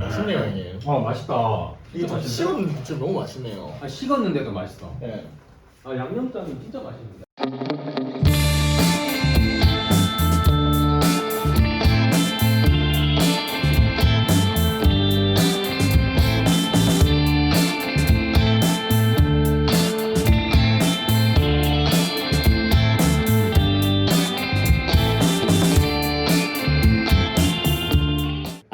맛있네요 형님. 와 맛있다. 이게 좀. 식은 좀 너무 맛있네요. 아, 식었는데도 맛있어. 네. 아 양념장이 진짜 맛있는데.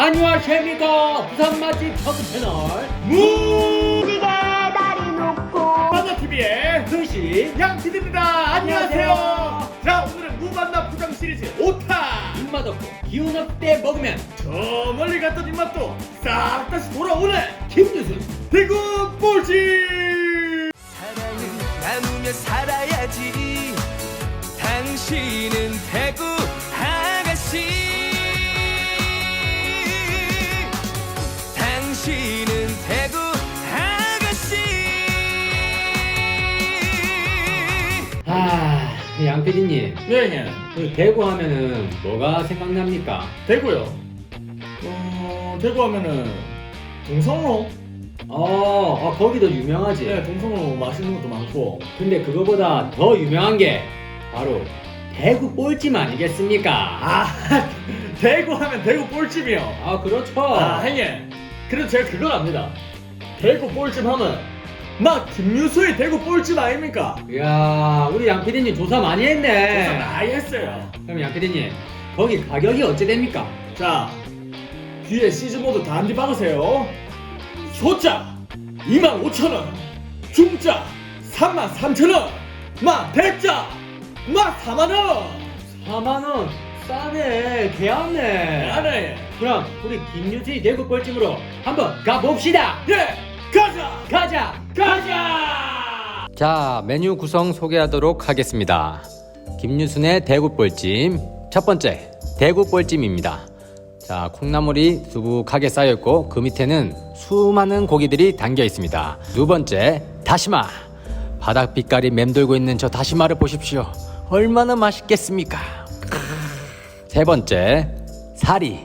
안녕하십니까 부산 맛집 터크 채널 무비가 다리 놓고 만나TV의 승씨 양피디입니다. 안녕하세요. 안녕하세요. 자 오늘은 무반납 포장 시리즈 5타. 입맛 없고 기운 없을 때 먹으면 저 멀리 갔던 입맛도 싹 다시 돌아오는 김유순 대구 볼지. 사랑은 나누며 살아야지 당신 양PD님 네, 형. 그 대구 하면은 뭐가 생각납니까? 대구요. 어 대구 하면은 동성로. 어, 어 거기도 유명하지 네, 동성로 맛있는 것도 많고. 근데 그거보다 더 유명한 게 바로 대구 꼴찜 아니겠습니까? 아 대구 하면 대구 볼집이요. 아 그렇죠 아 형님. 그래도 제가 그걸 압니다. 대구 볼집 하면 나 김유수의 대구 볼집 아닙니까? 이야 우리 양PD님 조사 많이 했네 조사 많이 했어요. 그럼 양PD님 거기 가격이 어찌 됩니까? 자 뒤에 시즈모드 다 한뒤 박으세요. 소자 25,000원, 중자 33,000원, 마 대자 마 4만원. 4만원 싸네 개안네 안에 그럼 우리 김유지 대구 뻘찜으로 한번 가봅시다 예 가자 가자 가자. 자, 메뉴 구성 소개하도록 하겠습니다. 김유순의 대구볼찜. 첫 번째, 대구볼찜입니다. 자, 콩나물이 수북하게 쌓여있고 그 밑에는 수많은 고기들이 담겨 있습니다. 두 번째, 다시마. 바닥 빛깔이 맴돌고 있는 저 다시마를 보십시오. 얼마나 맛있겠습니까? 세 번째, 사리.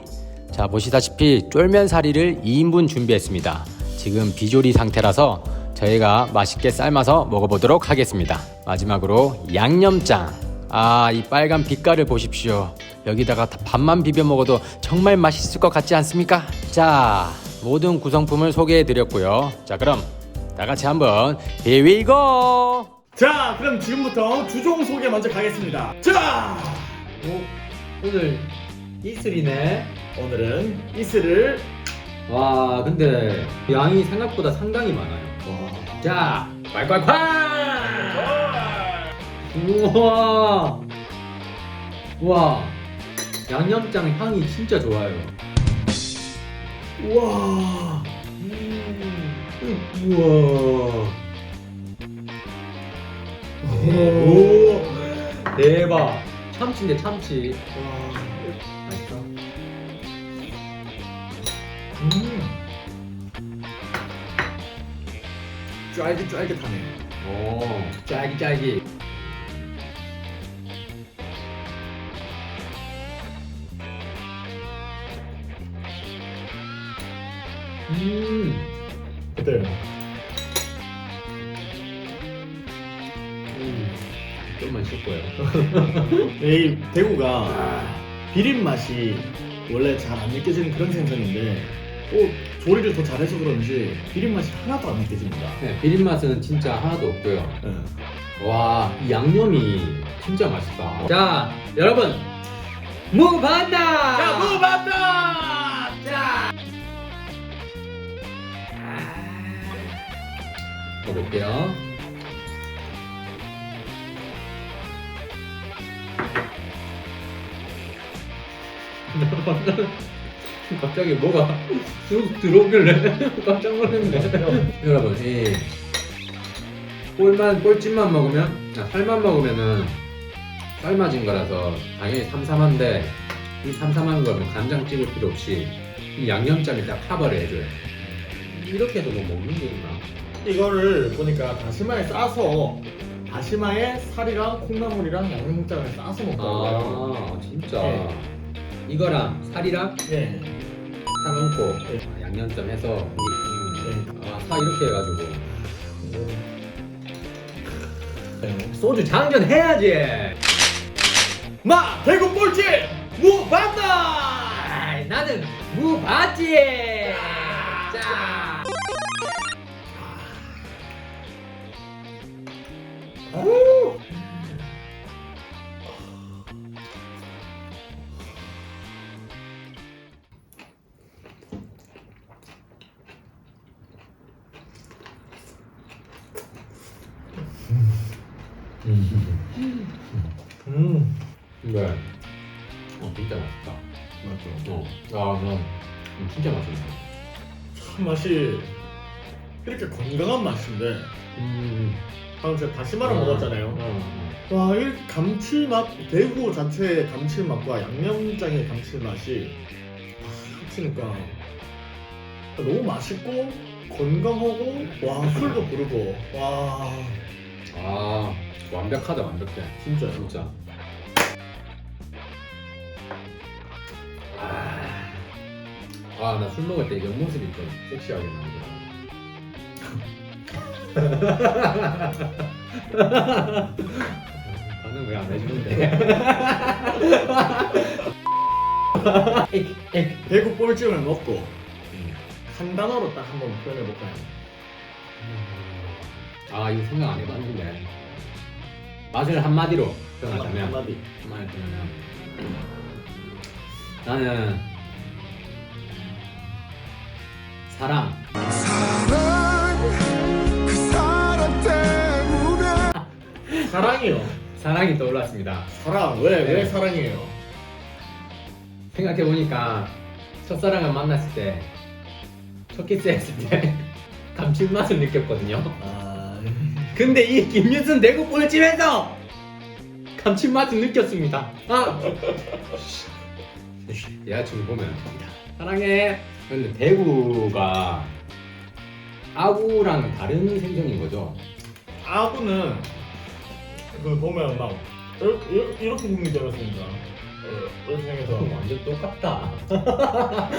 자, 보시다시피 쫄면 사리를 2인분 준비했습니다. 지금 비조리 상태라서 저희가 맛있게 삶아서 먹어보도록 하겠습니다. 마지막으로 양념장. 아, 이 빨간 빛깔을 보십시오. 여기다가 다 밥만 비벼 먹어도 정말 맛있을 것 같지 않습니까? 자, 모든 구성품을 소개해 드렸고요. 자, 그럼 다 같이 한번 Here we go! 자 그럼 지금부터 주종 소개 먼저 가겠습니다. 자 오, 오늘 이슬이네 오늘은 이슬을 와 근데 양이 생각보다 상당히 많아요 자 콸콸콸! 우와! 우와! 양념장 향이 진짜 좋아요. 우와! 우와! 오. 대박! 참치인데 참치. 맛있어 음. 쫄깃쫄깃하네. 오 짤깃짤깃 음 어때요? 음, 좀만 쉴 거예요. 이 대구가 비린 맛이 원래 잘 안 느껴지는 그런 생선인데 또 조리를 더 잘해서 그런지 비린 맛이 하나도 안 느껴집니다. 네, 비린 맛은 진짜 하나도 없고요. 네. 와, 이 양념이 진짜 맛있다. 자, 여러분, 무반다! 자, 무반다! 자! 먹어볼게요. 갑자기 뭐가 쑥 들어오길래 깜짝 놀랐네. 여러분, 이 꼴만 꼴찜만 먹으면, 아, 살만 먹으면은 삶아진 거라서 당연히 삼삼한데 이 삼삼한 거면 간장 찍을 필요 없이 이 양념장이 딱 커버를 해줘요. 이렇게 해도 뭐 먹는 게구나. 이거를 보니까 다시마에 싸서 다시마에 살이랑 콩나물이랑 양념장을 싸서 먹더라고요. 아 진짜 네. 이거랑 살이랑 네. 사놓고 아, 양념점 해서 음, 아, 사 이렇게 해가지고 소주 장전 해야지. 마 대구 꼴찌 무반다 아이, 나는 무바지. 자. 음. 네. 어 진짜 맛있다. 맞죠 어. 아, 난 음, 진짜 맛있네. 참 맛이 이렇게 건강한 맛인데. 음. 방금 제가 다시마를 어, 먹었잖아요. 어, 와, 이 감칠맛, 대구 자체의 감칠맛과 양념장의 감칠맛이 아, 합치니까 너무 맛있고 건강하고 와 술도 부르고. 와. 어. 아, 완벽하다, 완벽해. 진짜요. 진짜. 아, 나 술 먹을 때 옆모습이 좀 섹시하게 나오더라. 반응 왜안 해주는데? 대구 꼴찜을 먹고 한 단어로 딱 한 번 표현해 볼까요? 아, 이거 생각 안 해봤는데. 맛을 한마디로 표현하자면. 한마디. 정말 그러면 나는 사랑 사랑이요. 사랑이 떠올랐습니다. 사랑 왜 왜 네. 사랑이에요? 생각해 보니까 첫사랑을 만났을 때 첫 키스했을 때 감칠맛을 느꼈거든요. 아 근데 이 김윤순 대구 꼴찌에서 감칠맛을 느꼈습니다. 아 여자친구 보면 사랑해. 근데 대구가 아구랑 다른 생선인 거죠? 아구는 그 보면 막 이렇게 이렇게, 이렇게 생기지 않았습니까? 어, 이렇게 생겨서 완전 똑같다.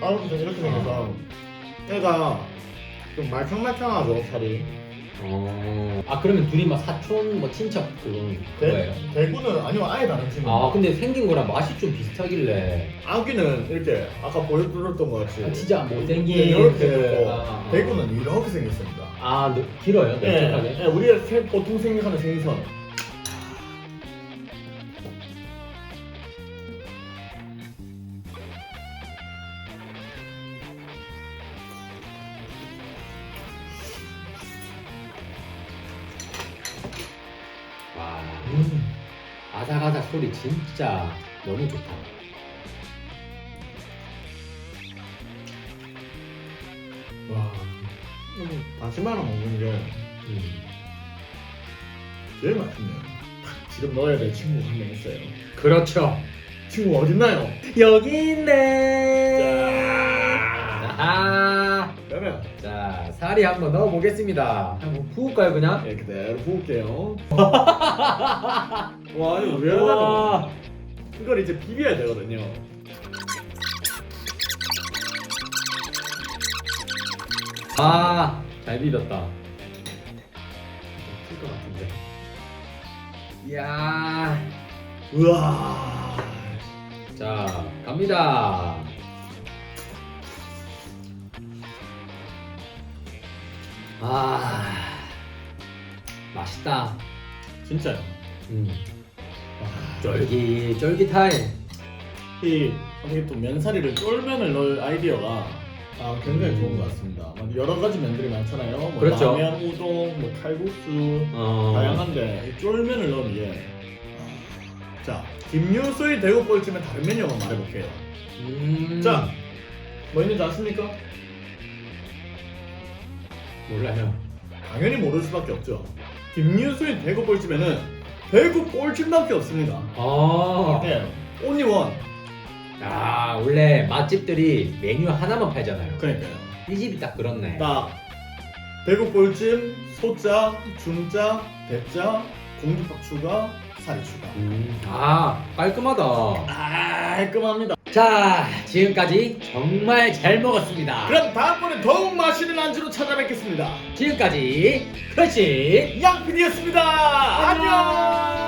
아무튼 이렇게 생겨서 얘가 좀 말캉말캉하죠 살이 어. 아 그러면 둘이 막 사촌 뭐 친척 그런 거예요? 대, 대구는 아니면 아예 다른 친구 아 근데 생긴 거랑 맛이 좀 비슷하길래 아귀는 이렇게 아까 보여드렸던 것 같이 아, 진짜 못생긴 이렇게 그- 생겼고 아, 아. 대구는 이렇게 생겼습니다 아 너- 길어요? 예, 넓적하게? 예, 우리가 세- 보통 생각하는 생선 아삭아삭 소리 진짜 너무 좋다. 와 음, 다시마랑 먹는 게 음. 제일 맛있네요 지금 넣어야 될 친구 한 명 있어요 그렇죠. 친구 어딨나요? 여기 있네. 자, 아, 그러면 자 살이 한번 넣어보겠습니다. 한번 부을까요 그냥? 네, 그대로 부을게요 와 이거 왜 하나 와. 이걸 이제 비벼야 되거든요 아, 잘 비볐다. 칠것 같은데. 이야. 우와 자, 갑니다. 아, 맛있다. 진짜요 음, 와, 쫄깃, 쫄깃하이. 이 이게 또 면사리를 쫄면을 넣을 아이디어가 아, 굉장히 음. 좋은 것 같습니다. 뭐 여러 가지 면들이 많잖아요. 뭐 그렇죠. 라면, 우동, 뭐 칼국수 어, 다양한데 이 쫄면을 넣은 게 아, 자, 김유수의 대구볼찜의 다른 메뉴 한번 말해볼게요. 음, 자, 뭐 있는지 아십니까? 몰라요. 당연히 모를 수밖에 없죠. 김유수의 대구볼찜에는 대구 볼찜밖에 없습니다. 아, 네, 온리원. 아, 원래 맛집들이 메뉴 하나만 팔잖아요. 그러니까요. 이 집이 딱 그렇네. 딱 대구볼찜, 소자, 중자, 대자, 공깃밥 추가, 살이 추가. 음, 아, 깔끔하다. 아, 깔끔합니다. 자, 지금까지 정말 잘 먹었습니다. 그럼 다음번에 더욱 맛있는 안주로 찾아뵙겠습니다. 지금까지 크러쉬 양PD였습니다. 안녕.